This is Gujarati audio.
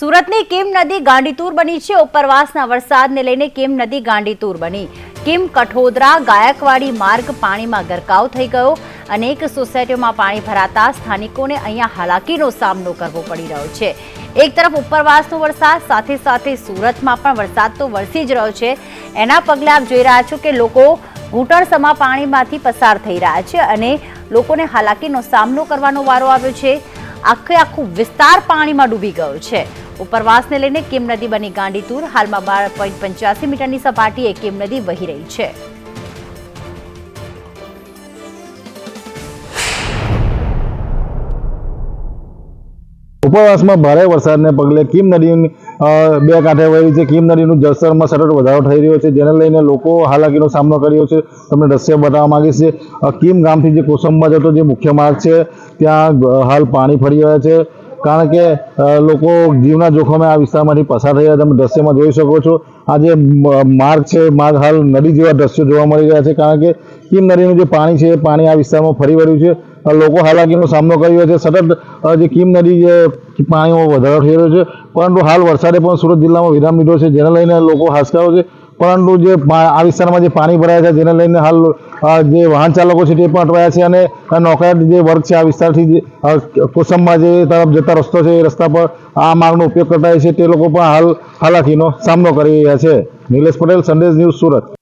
સુરતની કેમ નદી ગાંડીતુર બની છે. ઉપરવાસના વરસાદને લઈને કેમ નદી ગાંડીતુર બની. કેમ કઠોદરા ગાયકવાડી માર્ગ પાણીમાં ગરકાવ થઈ ગયો. અનેક સોસાયટીઓમાં પાણી ભરાતા સ્થાનિકોને અહીંયા હાલાકીનો સામનો કરવો પડી રહ્યો છે. એક તરફ ઉપરવાસનો વરસાદ, સાથે સાથે સુરતમાં પણ વરસાદ તો વરસી જ રહ્યો છે. એના પગલે આપ જોઈ રહ્યા છો કે લોકો ઘૂંટણસમા પાણીમાંથી પસાર થઈ રહ્યા છે અને લોકોને હાલાકીનો સામનો કરવાનો વારો આવ્યો છે. આખે આખું વિસ્તાર પાણીમાં ડૂબી ગયો છે. ઉપરવાસને લઈને કેમ નદી બની ગાંડીતુર, હાલમાં બાર પોઈન્ટ પંચ્યાસી મીટરની સપાટીએ કેમ નદી વહી રહી છે. ઉપરવાસમાં ભારે વરસાદને પગલે કીમ નદી બે કાંઠે વહેલી છે. કીમ નદીનું જળસ્તરમાં સતત વધારો થઈ રહ્યો છે, જેને લઈને લોકો હાલાકીનો સામનો કર્યો છે. તમને દ્રશ્ય બતાવવા માંગીશ છે કિમ ગામથી જે કોસંબા જતો જે મુખ્ય માર્ગ છે, ત્યાં હાલ પાણી ફરી રહ્યા છે. કારણ કે લોકો જીવના જોખમે આ વિસ્તારમાંથી પસાર થઈ રહ્યા તમે દ્રશ્યમાં જોઈ શકો છો, આ જે માર્ગ છે, માર્ગ હાલ નદી જેવા દ્રશ્યો જોવા મળી રહ્યા છે. કારણ કે કીમ નદીનું જે પાણી છે, એ પાણી આ વિસ્તારમાં ફરી વળ્યું છે. લોકો હાલાકીનો સામનો કરી રહ્યા છે. સતત જે કીમ નદી જે પાણીમાં વધારો થઈ રહ્યો છે. પરંતુ હાલ વરસાદે પણ સુરત જિલ્લામાં વિરામ લીધો છે, જેને લઈને લોકો હાશકારો છે. પરંતુ જે આ વિસ્તારમાં જે પાણી ભરાયા છે, જેને લઈને હાલ જે વાહન ચાલકો છે, તે પણ અટવાયા છે અને નોકરિયાત જે વર્ગ છે, આ વિસ્તારથી જે કોસમમાં જે તરફ જતા રસ્તો છે, એ રસ્તા પર આ માર્ગનો ઉપયોગ કરતા હોય છે. તે લોકો પણ હાલ હાલાકીનો સામનો કરી રહ્યા છે. નિલેશ પટેલ, સંદેશ ન્યૂઝ સુરત.